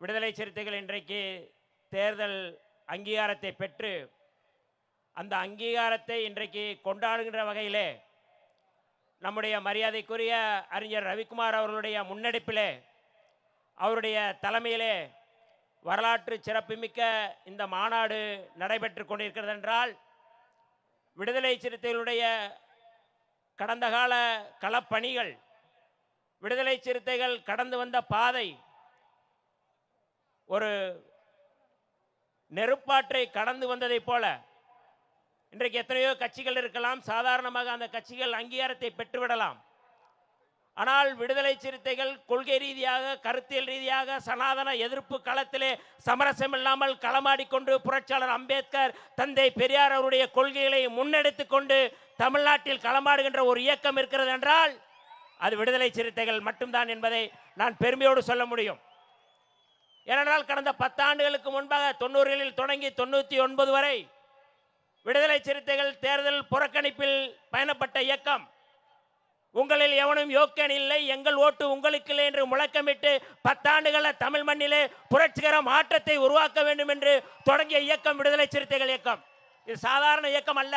விடுதலை சிறுத்தைகள் இன்றைக்கு தேர்தல் அங்கீகாரத்தை பெற்று அந்த அங்கீகாரத்தை இன்றைக்கு கொண்டாடுகின்ற வகையிலே நம்முடைய மரியாதைக்குரிய அறிஞர் ரவிக்குமார் அவர்களுடைய முன்னெடுப்பிலே அவருடைய தலைமையிலே வரலாற்று சிறப்புமிக்க இந்த மாநாடு நடைபெற்று கொண்டிருக்கிறது என்றால் விடுதலை சிறுத்தைகளுடைய கடந்த கால களப்பணிகள் விடுதலை சிறுத்தைகள் கடந்து வந்த பாதை ஒரு நெருப்பாற்றை கடந்து வந்ததைப் போல இன்றைக்கு எத்தனையோ கட்சிகள் இருக்கலாம். சாதாரணமாக அந்த கட்சிகள் அங்கீகாரத்தை பெற்றுவிடலாம். ஆனால் விடுதலை சிறுத்தைகள் கொள்கை ரீதியாக கருத்தியல் ரீதியாக சனாதன எதிர்ப்பு களத்திலே சமரசம் இல்லாமல் களமாடிக்கொண்டு புரட்சியாளர் அம்பேத்கர் தந்தை பெரியார் அவருடைய கொள்கைகளை முன்னெடுத்து கொண்டு தமிழ்நாட்டில் களமாடுகின்ற ஒரு இயக்கம் இருக்கிறது என்றால் அது விடுதலை சிறுத்தைகள் மட்டும்தான் என்பதை நான் பெருமையோடு சொல்ல முடியும். ஏனென்றால் கடந்த பத்தாண்டுகளுக்கு முன்பாக தொண்ணூறுகளில் தொடங்கி தொண்ணூற்றி ஒன்பது வரை விடுதலை சிறுத்தைகள் தேர்தல் புறக்கணிப்பில் பயணப்பட்ட இயக்கம் உங்களில் எவனும் யோக்கியன் இல்லை எங்கள் ஓட்டு உங்களுக்கு இல்லை என்று முழக்கமிட்டு பத்தாண்டுகள தமிழ் மண்ணிலே புரட்சிகர மாற்றத்தை உருவாக்க வேண்டும் என்று தொடங்கிய இயக்கம் விடுதலை சிறுத்தைகள் இயக்கம். இது சாதாரண இயக்கம் அல்ல.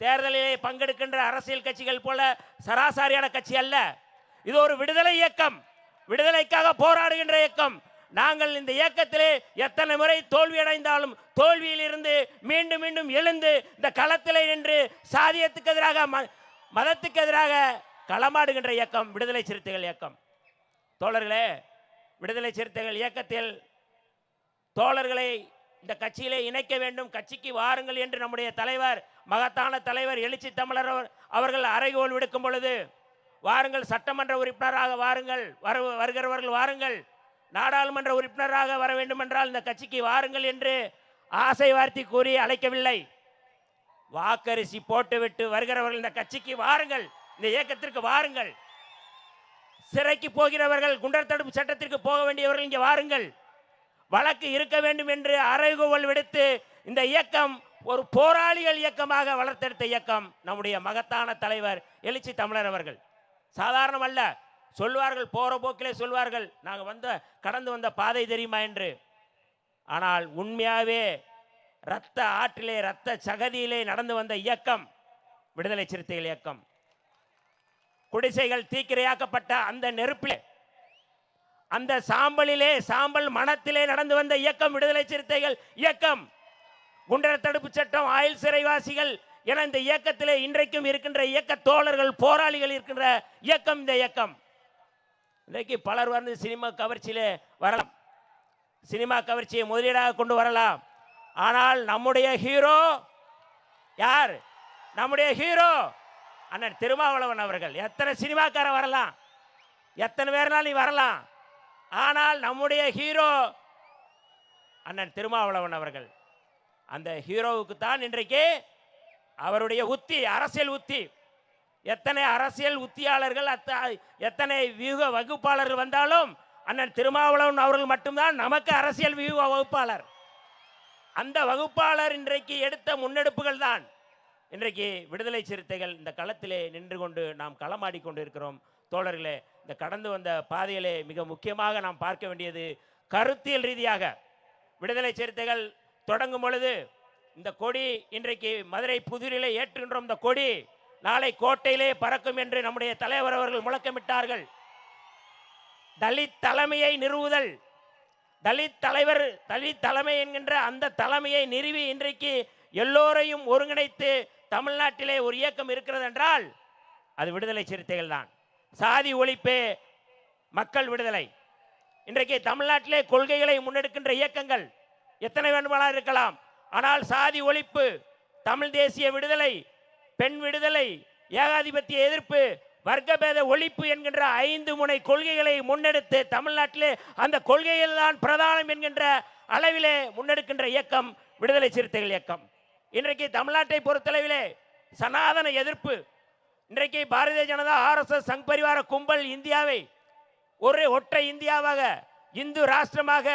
தேர்தலிலே பங்கெடுக்கின்ற அரசியல் கட்சிகள் போல சராசரியான கட்சி அல்ல. இது ஒரு விடுதலை இயக்கம். விடுதலைக்காக போராடுகின்ற இயக்கம். நாங்கள் இந்த இயக்கத்திலே எத்தனை முறை தோல்வியடைந்தாலும் தோல்வியிலிருந்து மீண்டும் மீண்டும் எழுந்து இந்த களத்திலே நின்று சாதியத்துக்கு எதிராக ம- மதத்துக்கு எதிராக களமாடுகின்ற இயக்கம் விடுதலை சிறுத்தைகள் இயக்கம். தோழர்களே விடுதலை சிறுத்தைகள் இயக்கத்தில் தோழர்களை இந்த கட்சியிலே இணைக்க வேண்டும் கட்சிக்கு வாருங்கள் என்று நம்முடைய தலைவர் மகத்தான தலைவர் எழுச்சி தமிழர் அவர்கள் அறைகோல் விடுக்கும் பொழுது வாருங்கள் சட்டமன்ற உறுப்பினராக வாருங்கள் வரு வருகிறவர்கள் வாருங்கள் நாடாளுமன்ற உறுப்பினராக வர வேண்டும் என்றால் இந்த கட்சிக்கு வாருங்கள் என்று ஆசை வார்த்தை கூறி அழைக்கவில்லை. வாக்கரிசி போட்டுவிட்டு வருகிறவர்கள் இந்த கட்சிக்கு வாருங்கள். இந்த இயக்கத்திற்கு வாருங்கள். சிறைக்கு போகிறவர்கள் குண்டர் தடுப்பு சட்டத்திற்கு போக வேண்டியவர்கள் இங்கே வாருங்கள். வழக்கு இருக்க வேண்டும் என்று அறைகோவல் விடுத்து இந்த இயக்கம் ஒரு போராளிகள் இயக்கமாக வளர்த்தெடுத்த இயக்கம் நம்முடைய மகத்தான தலைவர் எழுச்சி தமிழர் அவர்கள். சாதாரணம் அல்ல சொல்வார்கள் போற போக்கிலே சொல்வார்கள் நாங்கள் வந்த கடந்து வந்த பாதை தெரியுமா என்று? ஆனால் உண்மையாகவே இரத்த ஆற்றிலே இரத்த சகதியிலே நடந்து வந்த இயக்கம் விடுதலை சிறுத்தைகள் இயக்கம். குடிசைகள் தீக்கிரையாக்கப்பட்ட அந்த நெருப்பிலே அந்த சாம்பலிலே சாம்பல் மனத்திலே நடந்து வந்த இயக்கம் விடுதலை சிறுத்தைகள் இயக்கம். குண்டர் தடுப்பு சட்டம் ஆயுள் சிறைவாசிகள் என இந்த இயக்கத்திலே இன்றைக்கும் இருக்கின்ற இயக்க தோழர்கள் போராளிகள் இருக்கின்ற இயக்கம் இந்த இயக்கம். இன்றைக்கு பலர் வந்து சினிமா கவர்ச்சியில் வரலாம். சினிமா கவர்ச்சியை முதலீடாக கொண்டு வரலாம். ஆனால் நம்முடைய ஹீரோ யார்? நம்முடைய ஹீரோ அண்ணன் திருமாவளவன் அவர்கள். எத்தனை சினிமாக்காரன் வரலாம்? எத்தனை பேர்னாலும் நீ வரலாம்? ஆனால் நம்முடைய ஹீரோ அண்ணன் திருமாவளவன் அவர்கள். அந்த ஹீரோவுக்கு தான் இன்றைக்கு அவருடைய உத்தி அரசியல் உத்தி எத்தனை அரசியல் உத்தியாளர்கள் அத்த- எத்தனை வியூக வகுப்பாளர்கள் வந்தாலும் அண்ணன் திருமாவளவன் அவர்கள் மட்டும்தான் நமக்கு அரசியல் வியூக வகுப்பாளர். அந்த வகுப்பாளர் இன்றைக்கு எடுத்த முன்னெடுப்புகள் தான். இன்றைக்கு விடுதலை சிறுத்தைகள் இந்த களத்திலே நின்று கொண்டு நாம் களமாடி கொண்டு இருக்கிறோம் தோழர்களே இந்த கடந்து வந்த பாதையிலே மிக முக்கியமாக நாம் பார்க்க வேண்டியது கருத்தியல் ரீதியாக. விடுதலை சிறுத்தைகள் தொடங்கும் பொழுது இந்த கொடி இன்றைக்கு மதுரை புதிரிலே ஏற்றுகின்றோம். இந்த கொடி நாளை கோட்டையிலே பறக்கும் என்று நம்முடைய தலைவர் அவர்கள் முழக்கமிட்டார்கள். தலித் தலைமையை நிறுவுதல். தலித் தலைவர் தலித் தலைமை என்கின்ற அந்த தலைமையை நிறுவி இன்றைக்கு எல்லோரையும் ஒருங்கிணைத்து தமிழ்நாட்டிலே ஒரு இயக்கம் இருக்கிறது என்றால் அது விடுதலை சிறுத்தைகள் தான். சாதி ஒழிப்பே மக்கள் விடுதலை. இன்றைக்கு தமிழ்நாட்டிலே கொள்கைகளை முன்னெடுக்கின்ற இயக்கங்கள் எத்தனை வேண்டுமானால் இருக்கலாம். ஆனால் சாதி ஒழிப்பு தமிழ் தேசிய விடுதலை பெண் விடுதலை ஏகாதிபத்திய எதிர்ப்பு வர்க்கபேத ஒழிப்பு என்கின்ற ஐந்து முனை கொள்கைகளை முன்னெடுத்து தமிழ்நாட்டிலே அந்த கொள்கைகள் தான் பிரதானம் என்கின்ற அளவிலே முன்னெடுக்கின்ற இயக்கம் விடுதலை சிறுத்தைகள் இயக்கம். இன்றைக்கு தமிழ்நாட்டை பொறுத்தளவிலே சனாதன எதிர்ப்பு இன்றைக்கு பாரதிய ஜனதா ஆர்எஸ்எஸ் சங் பரிவார கும்பல் இந்தியாவை ஒரு ஒற்றை இந்தியாவாக இந்து ராஷ்டிரமாக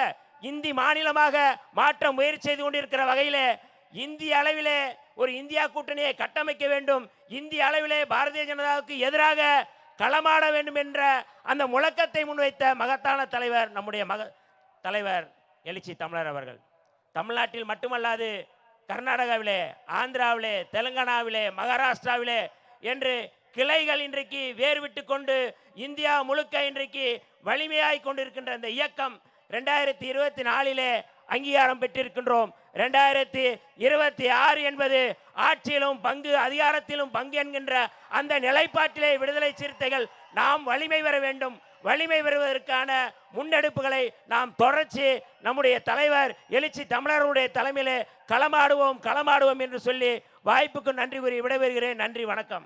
இந்தி மாநிலமாக மாற்ற முயற்சி செய்து கொண்டிருக்கிற வகையிலே இந்திய அளவிலே ஒரு இந்தியா கூட்டணியை கட்டமைக்க வேண்டும். இந்திய அளவிலே பாரதிய ஜனதாவுக்கு எதிராக களமாட வேண்டும் என்ற அந்த முழக்கத்தை முன்வைத்த மகத்தான தலைவர் நம்முடைய மக தலைவர் எழுச்சி தமிழர் அவர்கள். தமிழ்நாட்டில் மட்டுமல்லாது கர்நாடகாவிலே ஆந்திராவிலே தெலுங்கானாவிலே மகாராஷ்டிராவிலே என்று கிளைகள் இன்றைக்கு வேர் விட்டு கொண்டு இந்தியா முழுக்க இன்றைக்கு வலிமையாய் கொண்டிருக்கின்ற இந்த இயக்கம் ரெண்டாயிரத்தி இருபத்தி நாலிலே அங்கீகாரம் பெற்றிருக்கின்றோம். ரெண்டாயிரத்தி இருபத்தி ஆறு என்பது ஆட்சியிலும் பங்கு அதிகாரத்திலும் பங்கு என்கின்ற அந்த நிலைப்பாட்டிலே விடுதலை சிறுத்தைகள் நாம் வலிமை பெற வேண்டும். வலிமை பெறுவதற்கான முன்னெடுப்புகளை நாம் தொடர்ச்சி நம்முடைய தலைவர் எழுச்சி தமிழர்களுடைய தலைமையிலே களமாடுவோம் களமாடுவோம் என்று சொல்லி வாய்ப்புக்கு நன்றி கூறி விடைபெறுகிறேன். நன்றி வணக்கம்.